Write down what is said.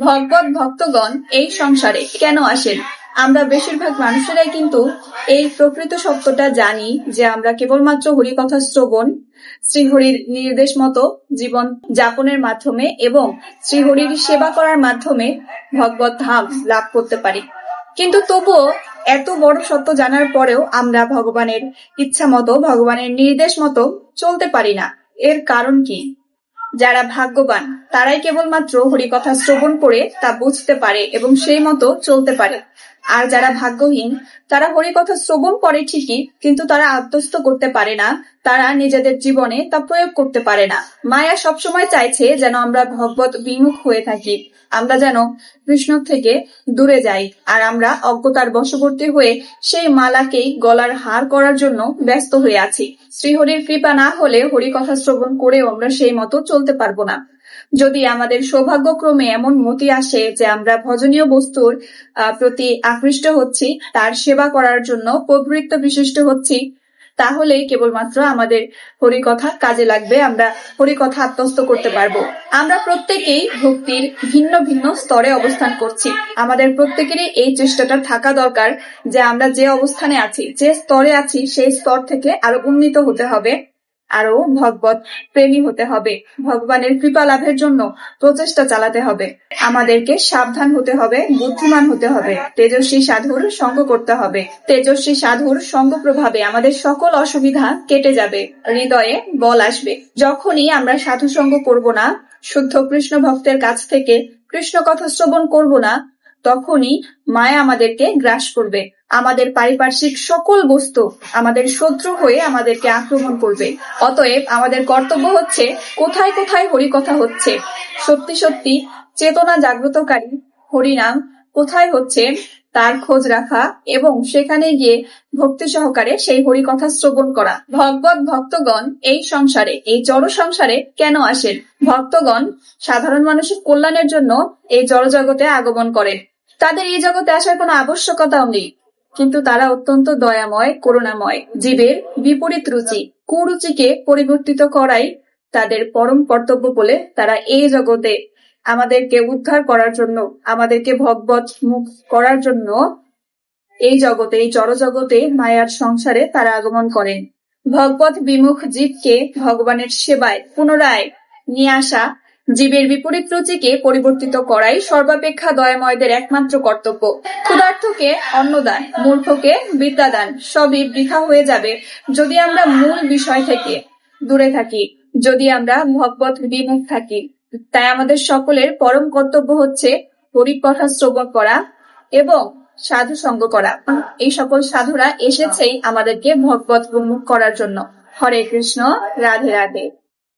ভগবত ভক্তগণ এই সংসারে কেন আসেন? আমরা বেশিরভাগ মানুষেরাই কিন্তু এই প্রকৃত সত্যটা জানি যে আমরা কেবলমাত্র হরিকথা শ্রবণ, শ্রীহরির নির্দেশ মতো জীবন যাপনের মাধ্যমে এবং শ্রীহরির সেবা করার মাধ্যমে ভগবত ধাম লাভ করতে পারি। কিন্তু তবুও এত বড় সত্য জানার পরেও আমরা ভগবানের ইচ্ছা মতো, ভগবানের নির্দেশ মতো চলতে পারি না। এর কারণ কি? যারা ভাগ্যবান, তারাই কেবলমাত্র হরিকথা শ্রবণ করে তা বুঝতে পারে এবং সেই মতো চলতে পারে। আর যারা ভাগ্যহীন, তারা হরিকথা শ্রবণ করে ঠিকই, কিন্তু তারা আত্মস্থ করতে পারে না। তারা নিজেদের জীবনে তা প্রয়োগ করতে পারে না। মায়া সবসময় চাইছে যেন আমরা ভগবত বিমুখ হয়ে থাকি। আমরা যেন কৃষ্ণ থেকে দূরে যাই আর আমরা অজ্ঞতার বশবর্তী হয়ে সেই মালাকেই গলার হার করার জন্য ব্যস্ত হয়ে আছি। শ্রীহরির কৃপা না হলে হরিকথা শ্রবণ করেও আমরা সেই মতো চলতে পারব না। যদি আমাদের সৌভাগ্যক্রমে এমন মতি আসে যে আমরা ভজনীয় বস্তুর প্রতি আকৃষ্ট হচ্ছি, তার সেবা করার জন্য প্রবৃত্ত বিশিষ্ট হচ্ছি, তাহলে কেবলমাত্র আমাদের হরিকথা কাজে লাগবে, আমরা হরিকথা আত্মস্থ করতে পারব। আমরা প্রত্যেকেই ভক্তির ভিন্ন ভিন্ন স্তরে অবস্থান করছি। আমাদের প্রত্যেকেরই এই চেষ্টাটা থাকা দরকার যে আমরা যে অবস্থানে আছি, যে স্তরে আছি, সেই স্তর থেকে আরও উন্নীত হতে হবে। আরও ভগবত প্রেমী হতে হবে। ভগবানের কৃপা লাভের জন্য প্রচেষ্টা চালাতে হবে। আমাদেরকে সাবধান হতে হবে, বুদ্ধিমান হতে হবে। তেজস্বী সাধুর সঙ্গ করতে হবে। তেজস্বী সাধুর সঙ্গ প্রভাবে আমাদের সকল অসুবিধা কেটে যাবে, হৃদয়ে বল আসবে। যখনই আমরা সাধু সঙ্গ করব না, শুদ্ধ কৃষ্ণ ভক্তের কাছ থেকে কৃষ্ণ কথা শ্রবণ করব না তখনই মায়া আমাদেরকে গ্রাস করবে। আমাদের পারিপার্শ্বিক সকল বস্তু আমাদের শত্রু হয়ে আমাদেরকে আক্রমণ করবে। অতএব আমাদের কর্তব্য হচ্ছে কোথায় কোথায় হরিকথা হচ্ছে। সত্যি সত্যি চেতনা জাগ্রতকারী হরিনাম কোথায় হচ্ছে তার খোঁজ রাখা এবং সেখানে গিয়ে ভক্তি সহকারে সেই হরিকথা শ্রবণ করা। ভগবত ভক্তগণ এই সংসারে, এই জড় সংসারে কেন আসেন? ভক্তগণ সাধারণ মানুষের কল্যাণের জন্য এই জড় জগতে আগমন করেন। তাদের এই জগতে আসার কোনো আবশ্যকতাও নেই। কিন্তু তারা অত্যন্ত দয়াময়, করুণাময়, জীবের বিপরীত রুচি, কুরুচিকে পরিবর্তিত করাই তাদের পরম কর্তব্য বলে তারা এই জগতে আমাদেরকে উদ্ধার করার জন্য, আমাদেরকে ভগবত মুখ করার জন্য এই জগতে, এই জড় জগতে মায়ার সংসারে তারা আগমন করেন। ভগবত বিমুখ জীবকে ভগবানের সেবায় পুনরায় নিয়ে আসা জীবের বিপরীত রুচিকে পরিবর্তিত করাই সর্বাপেক্ষা দয়াময়দের একমাত্র কর্তব্য। ক্ষুধার্থকে অন্নদান, মূর্খকে বিদ্যাদান, সবই বৃথা হয়ে যাবে যদি আমরা মূল বিষয় থেকে দূরে থাকি, যদি আমরা ভগবত বিমুখ থাকি। তাই আমাদের সকলের পরম কর্তব্য হচ্ছে হরিকথা শ্রবণ করা এবং সাধু সঙ্গ করা। এই সকল সাধুরা এসেছেই আমাদেরকে ভগবত বিমুখ করার জন্য। হরে কৃষ্ণ, রাধে রাধে।